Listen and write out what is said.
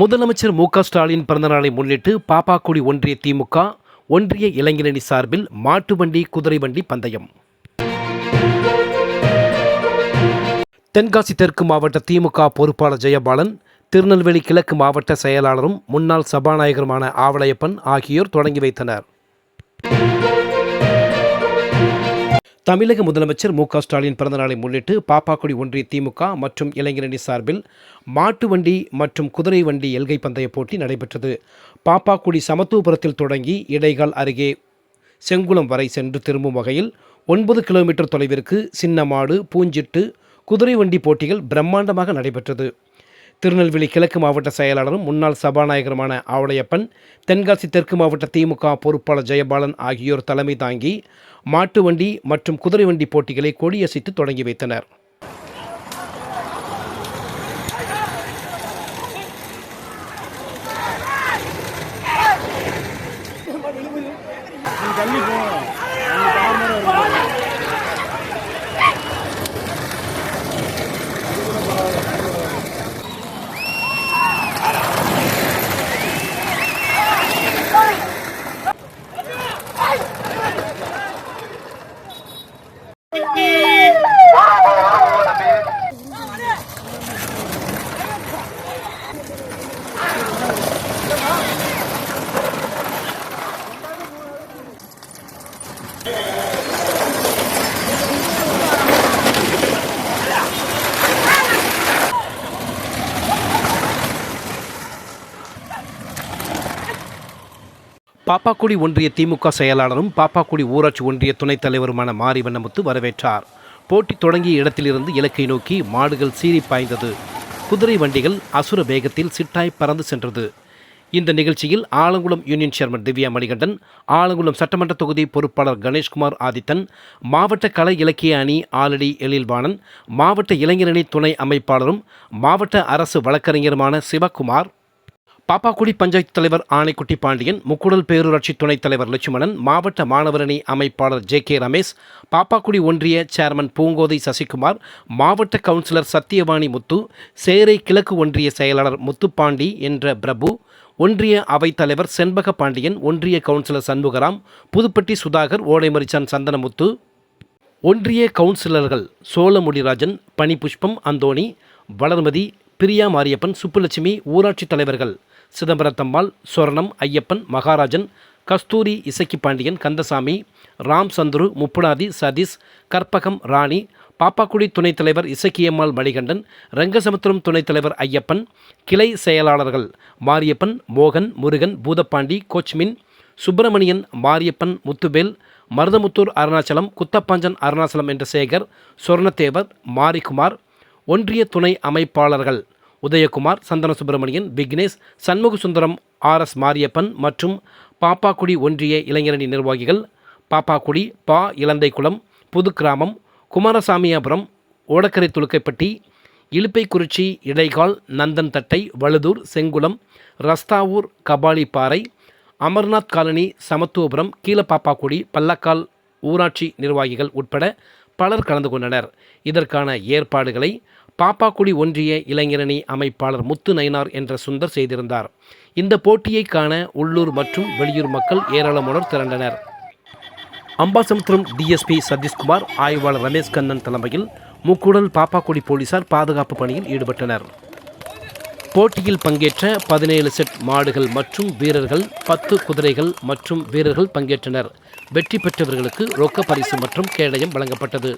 முதலமைச்சர் மு க ஸ்டாலின் பிறந்தநாளை முன்னிட்டு பாப்பாக்குடி ஒன்றிய திமுக ஒன்றிய இளைஞரணி சார்பில் மாட்டு வண்டி குதிரை வண்டி பந்தயம். தென்காசி தெற்கு மாவட்ட திமுக பொறுப்பாளர் ஜெயபாலன் திருநெல்வேலி கிழக்கு மாவட்ட செயலாளரும் முன்னாள் சபாநாயகருமான ஆவலையப்பன் ஆகியோர் தொடங்கி வைத்தனர். தமிழக முதலமைச்சர் மு க ஸ்டாலின் பிறந்தநாளை முன்னிட்டு பாப்பாக்குடி ஒன்றிய திமுக மற்றும் இளைஞரணி சார்பில் மாட்டு வண்டி மற்றும் குதிரை வண்டி எல்கை பந்தய போட்டி நடைபெற்றது. பாப்பாக்குடி சமத்துவபுரத்தில் தொடங்கி இடைகால் அருகே செங்குளம் வரை சென்று திரும்பும் வகையில் ஒன்பது கிலோமீட்டர் தொலைவிற்கு சின்னமாடு பூஞ்சிட்டு குதிரை வண்டி போட்டிகள் பிரம்மாண்டமாக நடைபெற்றது. திருநெல்வேலி கிழக்கு மாவட்ட செயலாளரும் முன்னாள் சபாநாயகருமான ஆவளையப்பன் தென்காசி தெற்கு மாவட்ட திமுக பொறுப்பாளர் ஜெயபாலன் ஆகியோர் தலைமை தாங்கி மாட்டு வண்டி மற்றும் குதிரை வண்டி போட்டிகளை கொடியசைத்து தொடங்கி வைத்தனர். பாப்பாக்குடி ஒன்றிய திமுக செயலாளரும் பாப்பாக்குடி ஊராட்சி ஒன்றிய துணைத் தலைவருமான மாரி வண்ணமுத்து வரவேற்றார். போட்டி தொடங்கிய இடத்திலிருந்து இலக்கை நோக்கி மாடுகள் சீறி பாய்ந்தது. குதிரை வண்டிகள் அசுர வேகத்தில் சிட்டாய் பறந்து சென்றது. இந்த நிகழ்ச்சியில் ஆலங்குளம் யூனியன் சேர்மன் திவ்யா மணிகண்டன் ஆலங்குளம் சட்டமன்ற தொகுதி பொறுப்பாளர் கணேஷ்குமார் ஆதித்தன் மாவட்ட கலை இலக்கிய அணி ஆலடி எழில்வாணன் மாவட்ட இளைஞரணி துணை அமைப்பாளரும் மாவட்ட அரசு வழக்கறிஞருமான சிவகுமார் பாப்பாக்குடி பஞ்சாயத்து தலைவர் ஆணைக்குட்டி பாண்டியன் முக்குடல் பேரூராட்சி துணைத் தலைவர் லட்சுமணன் மாவட்ட மாணவரணி அமைப்பாளர் ஜே கே ரமேஷ் பாப்பாக்குடி ஒன்றிய சேர்மன் பூங்கோதை சசிகுமார் மாவட்ட கவுன்சிலர் சத்தியவாணி முத்து சேரை கிழக்கு ஒன்றிய செயலாளர் முத்துப்பாண்டி என்ற பிரபு ஒன்றிய அவைத்தலைவர் செண்பக பாண்டியன் ஒன்றிய கவுன்சிலர் சண்முகராம் புதுப்பட்டி சுதாகர் ஓடைமரிச்சான் சந்தனமுத்து ஒன்றிய கவுன்சிலர்கள் சோழமுடிராஜன் பனிபுஷ்பம் அந்தோணி வளர்மதி பிரியா மாரியப்பன் சுப்புலட்சுமி ஊராட்சித் தலைவர்கள் சிதம்பரத்தம்மாள் சொர்ணம் ஐயப்பன் மகாராஜன் கஸ்தூரி இசக்கி பாண்டியன் கந்தசாமி ராம் சந்துரு முப்புடாதி சதீஷ் கற்பகம் ராணி பாப்பாக்குடி துணைத் தலைவர் இசக்கியம்மாள் மணிகண்டன் ரங்கசமுத்திரம் துணைத் தலைவர் ஐயப்பன் கிளை செயலாளர்கள் மாரியப்பன் மோகன் முருகன் பூதப்பாண்டி கோச்மின் சுப்பிரமணியன் மாரியப்பன் முத்துவேல் மருதமுத்தூர் அருணாச்சலம் குத்தப்பாஞ்சன் அருணாச்சலம் என்ற சேகர் சொர்ணத்தேவர் மாரிக்குமார் ஒன்றிய துணை அமைப்பாளர்கள் உதயகுமார் சந்தன சுப்பிரமணியன் விக்னேஷ் சண்முக சுந்தரம் ஆர் எஸ் மாரியப்பன் மற்றும் பாப்பாக்குடி ஒன்றிய இளைஞரணி நிர்வாகிகள் பாப்பாக்குடி பா இலந்தைக்குளம் புதுக்கிராமம் குமாரசாமியாபுரம் ஓடக்கரை துலுக்கைப்பட்டி இலுப்பைக்குறிச்சி இடைகால் நந்தன்தட்டை வழுதூர் செங்குளம் ரஸ்தாவூர் கபாலிப்பாறை அமர்நாத் காலனி சமத்துவபுரம் கீழப்பாப்பாக்குடி பல்லக்கால் ஊராட்சி நிர்வாகிகள் உட்பட பலர் கலந்து கொண்டனர். இதற்கான ஏற்பாடுகளை பாப்பாக்குடி ஒன்றிய இளைஞரணி அமைப்பாளர் முத்து நயினார் என்ற சுந்தர் செய்திருந்தார். இந்த போட்டியை காண உள்ளூர் மற்றும் வெளியூர் மக்கள் ஏராளமானோர் திரண்டனர். அம்பாசமுத்திரம் டிஎஸ்பி சதீஷ்குமார் ஆய்வாளர் ரமேஷ் கண்ணன் தலைமையில் முக்கூடல் பாப்பாக்குடி போலீசார் பாதுகாப்பு பணியில் ஈடுபட்டனர். போட்டியில் பங்கேற்ற பதினேழு செட் மாடுகள் மற்றும் வீரர்கள் பத்து குதிரைகள் மற்றும் வீரர்கள் பங்கேற்றனர். வெற்றி பெற்றவர்களுக்கு ரொக்க பரிசு மற்றும் கேடயம் வழங்கப்பட்டது.